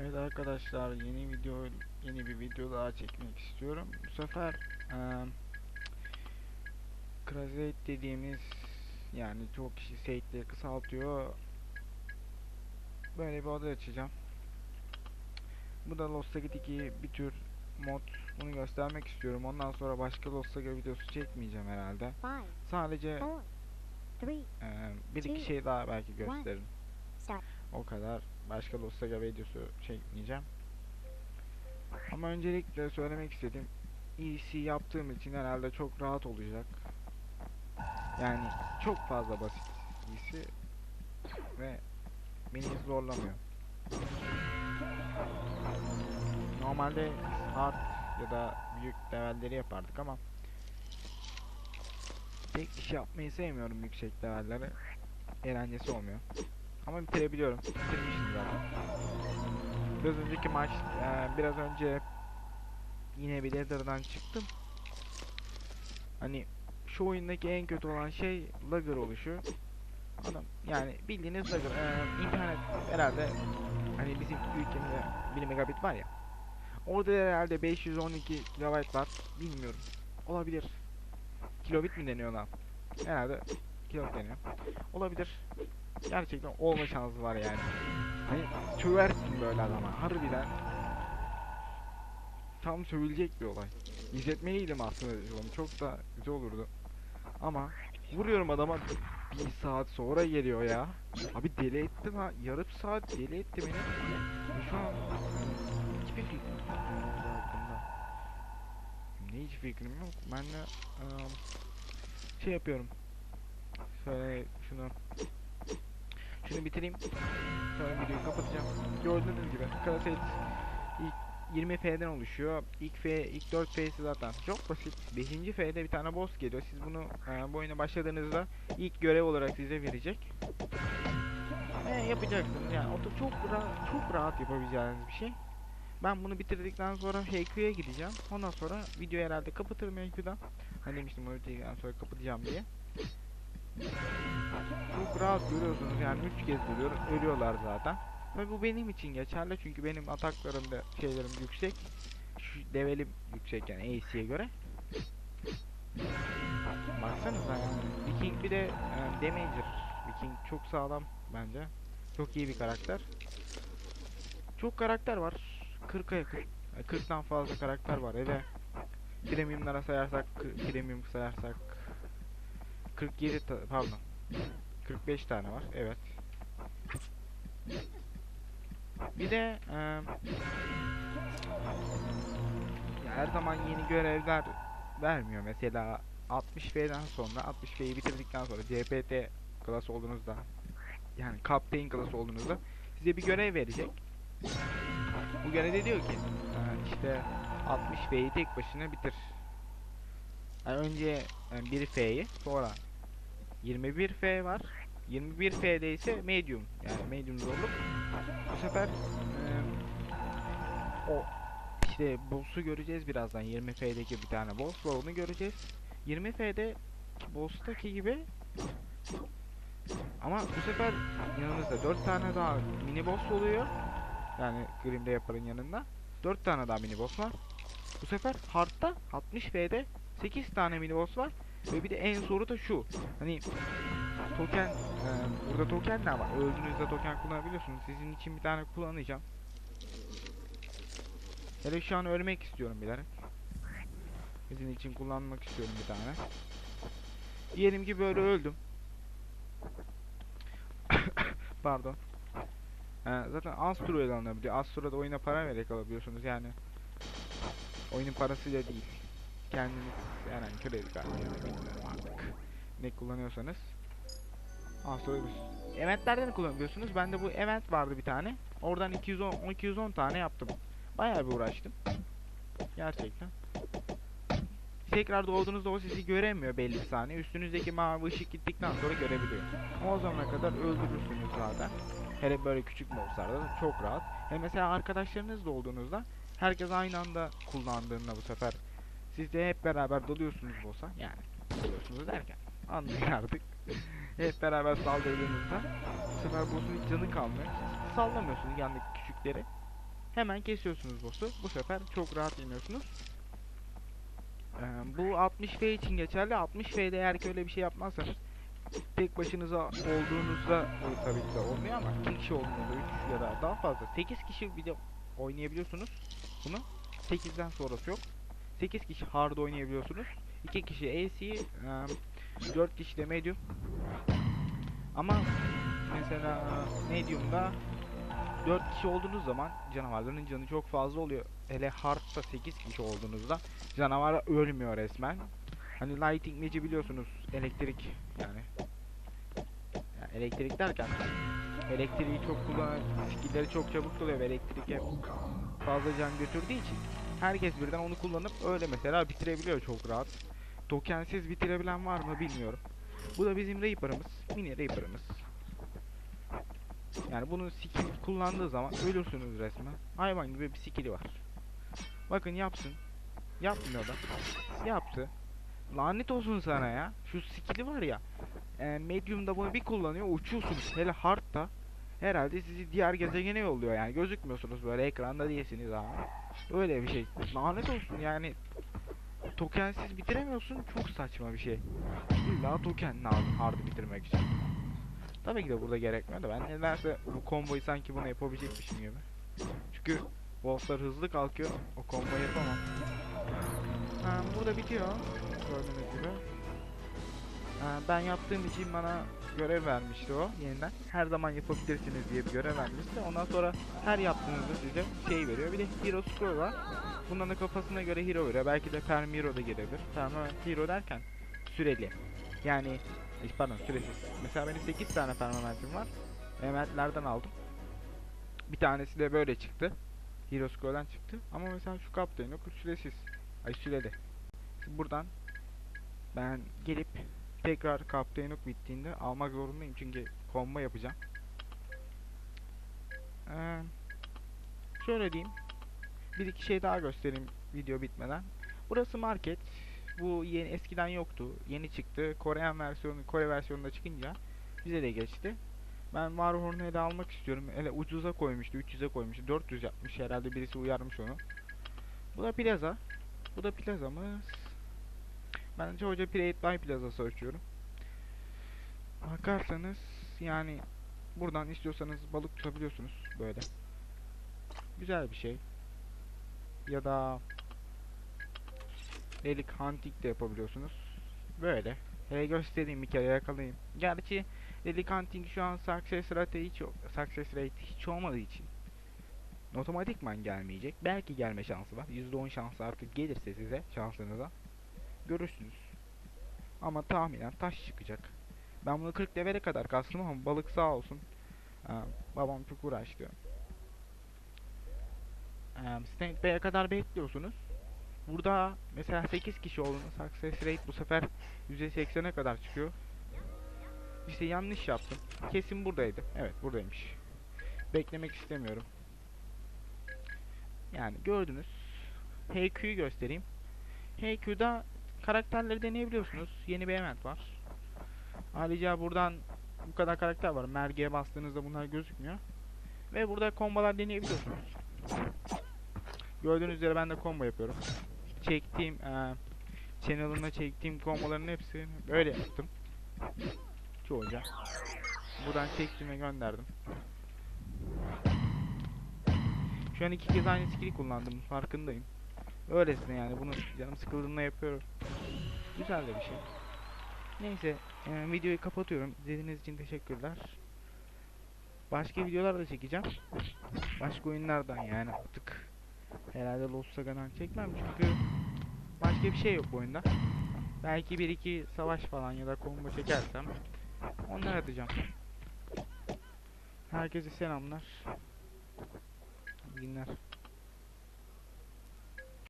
Evet arkadaşlar yeni video yeni bir video daha çekmek istiyorum. Bu sefer eee Crusade dediğimiz yani çok kişi Said'leri kısaltıyor. Böyle bir oda açacağım. Bu da Lost Legacy 2 bir tür mod. Bunu göstermek istiyorum. Ondan sonra başka Lost Legacy videosu çekmeyeceğim herhalde. Sadece eee, bir iki şey daha belki gösteririm. O kadar. Başka Lostaga videosu çekmeyeceğim. Ama öncelikle söylemek istediğim EC yaptığım için herhalde çok rahat olacak. Yani çok fazla basit EC ve beni hiç zorlamıyor. Normalde hard ya da büyük levelleri yapardık ama tek iş yapmayı sevmiyorum yüksek levelleri. Eğlencesi olmuyor. Ama bitirebiliyorum. Bitirmiştim zaten. Biraz önceki maç, eee, biraz önce yine bir Leather'dan çıktım. Hani şu oyundaki en kötü olan şey lagger oluşu. Adam yani bildiğiniz lagger. eee, internet herhalde hani bizim ülkemizde 1 megabit var ya. Orada herhalde 512 kilobayt var. Bilmiyorum. Olabilir. Kilobit mi deniyor lan? Herhalde kilobit deniyor. Olabilir gerçekten olma şansı var yani. Hani söversin böyle adama harbiden. Tam sövülecek bir olay. İzletmeliydim aslında onu çok da güzel olurdu. Ama vuruyorum adama bir saat sonra geliyor ya. Abi deli etti ha yarım saat deli etti beni. Şu an hiçbir fikrim yok ne hiç fikrim yok. Ben de ıı, şey yapıyorum. Şöyle şunu şunu bitireyim. Sonra videoyu kapatacağım. Gördüğünüz gibi ilk 20 F'den oluşuyor. İlk F, ilk 4 F'si zaten çok basit. 5. F'de bir tane boss geliyor. Siz bunu e, bu oyuna başladığınızda ilk görev olarak size verecek. Ve yapacaksınız. Yani o çok rahat, çok rahat yapabileceğiniz bir şey. Ben bunu bitirdikten sonra HQ'ya gideceğim. Ondan sonra videoyu herhalde kapatırım HQ'dan. Hani demiştim onu bitirdikten sonra kapatacağım diye. Çok rahat görüyorsunuz yani 3 kez vuruyor ölüyorlar zaten. Ve bu benim için geçerli çünkü benim ataklarım da şeylerim yüksek. Şu levelim yüksek yani AC'ye göre. Baksanıza yani Viking bir de e, Damager. Viking çok sağlam bence. Çok iyi bir karakter. Çok karakter var. 40'a yakın. e, 40'tan fazla karakter var. Hele premiumlara sayarsak, premium sayarsak 47 ta- pardon. 45 tane var evet. Bir de ya her zaman yeni görevler vermiyor. Mesela 60 F'den sonra 60 F'yi bitirdikten sonra CPT klas olduğunuzda yani Captain klas olduğunuzda size bir görev verecek. Bu görevde diyor ki işte 60 F'yi tek başına bitir. Yani önce yani 1 F'yi sonra 21 F var. 21 F'de ise medium yani medium zorluk. Bu sefer eee, o işte boss'u göreceğiz birazdan. 20 F'deki bir tane boss var onu göreceğiz. 20 F'de boss'taki gibi ama bu sefer yanımızda 4 tane daha mini boss oluyor. Yani Grim Reaper'ın yanında. 4 tane daha mini boss var. Bu sefer hard'da 60 F'de 8 tane mini boss var. Ve bir de en zoru da şu. Hani token e, burada tokenler var. Öldüğünüzde token kullanabiliyorsunuz. Sizin için bir tane kullanacağım. Hele şu an ölmek istiyorum bilerek. Sizin için kullanmak istiyorum bir tane. Diyelim ki böyle öldüm. Pardon. E, zaten Astro ile alınabiliyor. Astro'da oyuna para vererek alabiliyorsunuz yani. Oyunun parasıyla değil kendiniz herhangi kredi kartı ya da bilmiyorum artık ne kullanıyorsanız. Astrobüs eventlerden kullanıyorsunuz bende bu event vardı bir tane. Oradan 210 210 tane yaptım. Bayağı bir uğraştım. Gerçekten. Tekrar doğduğunuzda o sizi göremiyor belli bir saniye. Üstünüzdeki mavi ışık gittikten sonra görebiliyor. O zamana kadar öldürürsünüz zaten. Hele böyle küçük mobslarda da çok rahat. Hem mesela arkadaşlarınızla olduğunuzda herkes aynı anda kullandığında bu sefer siz de hep beraber dalıyorsunuz boss'a yani dalıyorsunuz derken anlayın artık hep beraber saldırdığınızda bu sefer boss'un hiç canı kalmıyor sallamıyorsunuz yanındaki küçükleri Hemen kesiyorsunuz boss'u. Bu sefer çok rahat yeniyorsunuz. Ee, bu 60F için geçerli. 60F'de eğer ki öyle bir şey yapmazsanız tek başınıza olduğunuzda bu tabii ki de olmuyor ama iki kişi olduğunuzda 3 ya da daha fazla 8 kişi bir de oynayabiliyorsunuz bunu. 8'den sonrası yok. 8 kişi hard oynayabiliyorsunuz. 2 kişi AC, 4 kişi de medium. Ama mesela medium'da 4 kişi olduğunuz zaman canavarların canı çok fazla oluyor. Hele hard'da 8 kişi olduğunuzda canavar ölmüyor resmen. Hani lighting mage'i biliyorsunuz elektrik yani. yani elektrik derken elektriği çok kullanan skill'leri çok çabuk doluyor ve elektrik hep fazla can götürdüğü için herkes birden onu kullanıp öyle mesela bitirebiliyor çok rahat. Tokensiz bitirebilen var mı bilmiyorum. Bu da bizim Reaper'ımız. Mini Reaper'ımız. Yani bunun skill kullandığı zaman ölürsünüz resmen. Hayvan gibi bir skill'i var. Bakın yapsın. Yapmıyor da. Yaptı. Lanet olsun sana ya. Şu skill'i var ya. E, Medium'da bunu bir kullanıyor uçuyorsunuz. Hele Hard'da herhalde sizi diğer gezegene yolluyor yani. Gözükmüyorsunuz böyle ekranda değilsiniz ama. Öyle bir şey. Lanet olsun yani. Tokensiz bitiremiyorsun. Çok saçma bir şey. İlla token lazım hard'ı bitirmek için. Tabii ki de burada gerekmiyor da ben nedense bu komboyu sanki bunu yapabilecekmişim gibi. Çünkü bosslar hızlı kalkıyor. O komboyu yapamam. Ha, burada bitiyor. Gördüğünüz gibi. Ha, ben yaptığım için bana görev vermişti o yeniden. Her zaman yapabilirsiniz diye bir görev vermişti. Ondan sonra her yaptığınızda size şey veriyor. Bir de Hero Scroll var. Bunların da kafasına göre hero veriyor. Belki de Perm Hero da gelebilir. Permanent Hero derken süreli. Yani pardon süresiz. Mesela benim 8 tane permanentim var. Elementlerden aldım. Bir tanesi de böyle çıktı. Hero Scroll'dan çıktı. Ama mesela şu kaptayın yok süresiz. Ay süreli. Şimdi buradan ben gelip tekrar Captain Hook bittiğinde almak zorundayım çünkü combo yapacağım. Ee, şöyle diyeyim. Bir iki şey daha göstereyim video bitmeden. Burası market. Bu yeni eskiden yoktu. Yeni çıktı. Koreyan versiyonu, Kore versiyonunda çıkınca bize de geçti. Ben Warhorn'u ele almak istiyorum. Hele ucuza koymuştu, 300'e koymuştu. 400 yapmış. Herhalde birisi uyarmış onu. Bu da plaza. Bu da plazamız. Ben Georgia Pirate Bay plazası açıyorum. Bakarsanız yani buradan istiyorsanız balık tutabiliyorsunuz böyle. Güzel bir şey. Ya da Relic Hunting de yapabiliyorsunuz. Böyle. Hele göstereyim bir kere yakalayayım. Gerçi Relic Hunting şu an success rate hiç success rate hiç olmadığı için otomatikman gelmeyecek. Belki gelme şansı var. %10 şansı artık gelirse size şansınıza görürsünüz. Ama tahminen taş çıkacak. Ben bunu 40 levele kadar kastım ama balık sağ olsun. Ee, babam çok uğraştı. Ee, Snake Bay'e kadar bekliyorsunuz. Burada mesela 8 kişi olduğunda success rate bu sefer %80'e kadar çıkıyor. İşte yanlış yaptım. Kesin buradaydı. Evet buradaymış. Beklemek istemiyorum. Yani gördünüz. HQ'yu göstereyim. HQ'da karakterleri deneyebiliyorsunuz. Yeni bir event var. Ayrıca buradan bu kadar karakter var. Merge'ye bastığınızda bunlar gözükmüyor. Ve burada kombolar deneyebiliyorsunuz. Gördüğünüz üzere ben de combo yapıyorum. Çektiğim eee channel'ımda çektiğim komboların hepsini böyle yaptım. Çoğunca. Buradan çektim ve gönderdim. Şu an iki kez aynı skill'i kullandım. Farkındayım. Öylesine yani bunu canım sıkıldığında yapıyorum. Güzel de bir şey. Neyse e, videoyu kapatıyorum. İzlediğiniz için teşekkürler. Başka videolar da çekeceğim. Başka oyunlardan yani artık. Herhalde Lost Saga'dan çekmem çünkü başka bir şey yok bu oyunda. Belki bir iki savaş falan ya da combo çekersem onları atacağım. Herkese selamlar. İyi günler.